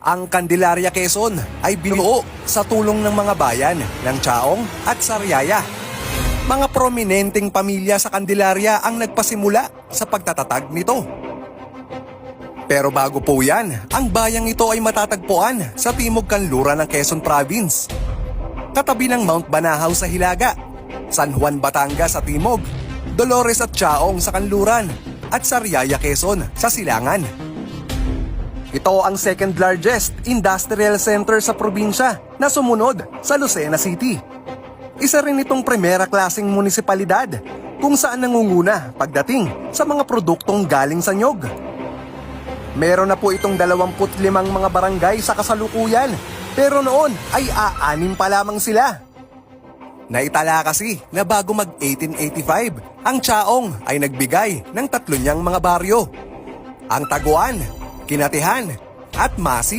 Ang Candelaria Quezon ay binuo sa tulong ng mga bayan ng Chaong at Sariaya. Mga prominenteng pamilya sa Candelaria ang nagpasimula sa pagtatatag nito. Pero bago po yan, ang bayang ito ay matatagpuan sa timog kanluran ng Quezon Province. Katabi ng Mount Banahaw sa Hilaga, San Juan Batangas sa timog, Dolores at Chaong sa kanluran, at Sariaya Quezon sa Silangan. Ito ang second largest industrial center sa probinsya na sumunod sa Lucena City. Isa rin itong primera klaseng munisipalidad kung saan nangunguna pagdating sa mga produktong galing sa nyog. Meron na po itong 25 mga barangay sa kasalukuyan pero noon ay aanim pa lamang sila. Naitala kasi na bago mag 1885, ang Chaong ay nagbigay ng tatlo niyang mga baryo. Ang Taguan, Kinatihan at Masin.